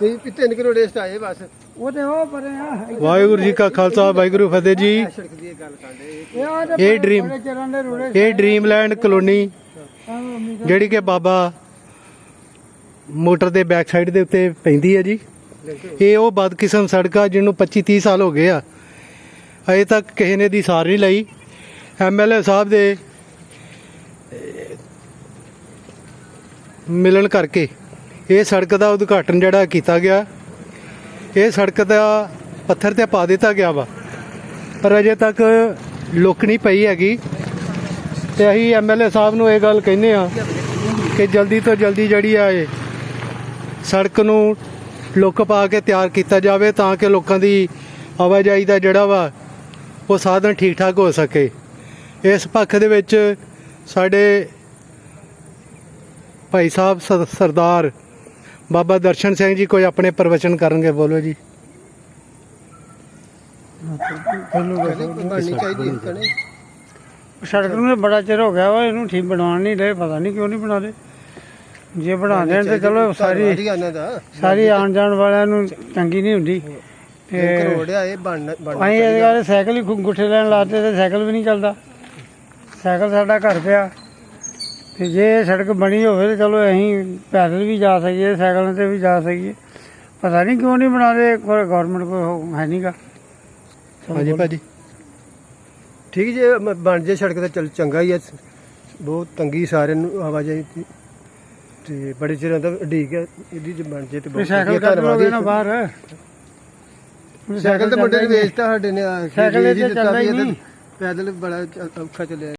ਤੇ ਵੀ ਤਿੰਨ kilo rest ਆਏ ਬਸ। ਉਹ ਤੇ ਉਹ ਪਰੇ ਆ। ਵਾਹਿਗੁਰੂ ਜੀ ਕਾ ਖਾਲਸਾ ਵਾਹਿਗੁਰੂ ਫਤਿਹ ਜੀ। ਇਹ ਸੜਕ ਦੀ ਇਹ ਗੱਲ ਕਰਦੇ ਡ੍ਰੀਮ ਇਹ ਡ੍ਰੀਮਲੈਂਡ ਕਲੋਨੀ ਜਿਹੜੀ ਕਿ ਬਾਬਾ ਮੋਟਰ ਦੇ ਬੈਕ ਸਾਈਡ ਦੇ ਉੱਤੇ ਪੈਂਦੀ ਹੈ ਜੀ। ਇਹ ਉਹ ਬਦਕਿਸਮ ਸੜਕ ਆ ਜਿਹਨੂੰ 25 30 ਸਾਲ ਹੋ ਗਏ ਆ। ਅਜੇ ਤੱਕ ਕਿਸੇ ਨੇ ਦੀ ਸਾਰ ਨਹੀਂ ਲਈ। ਐਮਐਲਏ ਸਾਹਿਬ ਦੇ ਮਿਲਣ ਕਰਕੇ ਇਹ ਸੜਕ ਦਾ ਉਦਘਾਟਨ ਜਿਹੜਾ ਕੀਤਾ ਗਿਆ, ਇਹ ਸੜਕ ਦਾ ਪੱਥਰ ਤੇ ਪਾ ਦਿੱਤਾ ਗਿਆ ਵਾ। ਪਰ ਅਜੇ ਤੱਕ ਲੁੱਕ ਨਹੀਂ ਪਈ ਹੈਗੀ। ਤੇ ਅਸੀਂ ਐਮਐਲਏ ਸਾਹਿਬ ਨੂੰ ਇਹ ਗੱਲ ਕਹਿੰਦੇ ਆ ਕਿ ਜਲਦੀ ਤੋਂ ਜਲਦੀ ਜਿਹੜੀ ਆ ਇਹ ਸੜਕ ਨੂੰ ਲੁੱਕ ਪਾ ਕੇ ਤਿਆਰ ਕੀਤਾ ਜਾਵੇ ਤਾਂ ਕਿ ਲੋਕਾਂ ਦੀ ਆਵਾਜਾਈ ਦਾ ਜਿਹੜਾ ਵਾ, ਉਹ ਸਾਧਨ ਠੀਕ ਠਾਕ ਹੋ ਸਕੇ। ਇਸ ਪੱਖ ਦੇ ਵਿੱਚ ਸਾਡੇ ਭਾਈ ਸਾਹਿਬ ਸ- ਸਰਦਾਰ ਬਾਬਾ ਦਰਸ਼ਨ ਸਿੰਘ ਜੀ ਕੋਈ ਆਪਣੇ ਪ੍ਰਵਚਨ ਕਰਨਗੇ, ਬੋਲੋ ਜੀ। ਸੜਕ ਨੂੰ ਬੜਾ ਚਿਰ ਹੋ ਗਿਆ ਵਾ, ਇਹਨੂੰ ਠੀਕ ਬਣਾਉਣ ਨਹੀਂ ਰਹੇ ਪਤਾ ਨਹੀਂ ਕਿਉਂ ਨਹੀਂ ਬਣਾ ਰਹੇ ਜੇ ਬਣਾ ਦੇਣ ਤੇ ਚਲੋ ਸਾਰੀ ਸਾਰੀ ਆਉਣ ਜਾਣ ਵਾਲਿਆਂ ਨੂੰ ਚੰਗੀ ਨਹੀਂ ਹੁੰਦੀ। ਤੇ ਕਰੋੜ ਇਹ ਬਣ ਬਣ ਅਸੀਂ ਇਹ ਗੱਲ ਸਾਈਕਲ ਹੀ ਗੁੱਠੇ ਲੈਣ ਲਾਤੇ ਤੇ ਸਾਈਕਲ ਵੀ ਨਹੀਂ ਚੱਲਦਾ। ਸਾਈਕਲ ਸਾਡਾ ਘਰ ਪਿਆ। ਤੇ ਜੇ ਇਹ ਸੜਕ ਬਣੀ ਹੋਵੇ ਤੇ ਚਲੋ ਅਸੀਂ ਪੈਦਲ ਵੀ ਜਾ ਸਕੀਏ ਸਾਈਕਲਾਂ ਤੇ ਵੀ ਜਾ ਸਕੀਏ। ਪਤਾ ਨਹੀਂ ਕਿਉਂ ਨਹੀਂ ਬਣਾ ਰਹੇ ਕੋਈ ਗਵਰਨਮੈਂਟ ਕੋਈ ਹੈ ਨਹੀਂਗਾ ਹਾਂਜੀ ਭਾਜੀ। ਠੀਕ ਜੇ ਮ- ਬਣ ਜੇ ਸੜਕ ਤੇ ਚੱਲ ਚੰਗਾ ਹੀ ਹੈ ਬਹੁਤ ਤੰਗੀ ਸਾਰਿਆਂ ਨੂੰ ਆਵਾਜਾਈ ਦੀ ਤੇ ਬੜੇ ਚਿਰਾਂ ਦਾ ਢੀਕ ਹੈ ਇਹਦੀ ਜੇ ਬਣ ਜੇ ਤੇ ਵੀ ਬਹੁਤ ਸਾਈਕਲ ਵਧੀਆ, ਕੱਢ ਧੰਨਵਾਦ ਲੋਗੇ ਜੀ। ਨਾ ਬਾਹਰ। ਸਾਈਕਲ ਤੇ ਮੁੰਡੇ ਨੇ ਵੇਚਤਾ ਸਾਡੇ ਨੇ ਆ ਕੇ ਸਾਈਕਲ ਦਿੱਤਾ ਚੱਲਦਾ ਹੀ ਤਾਂ ਨਹੀਂ। ਪੈਦਲ ਬੜਾ ਔਖਾ ਚੱਲਿਆ।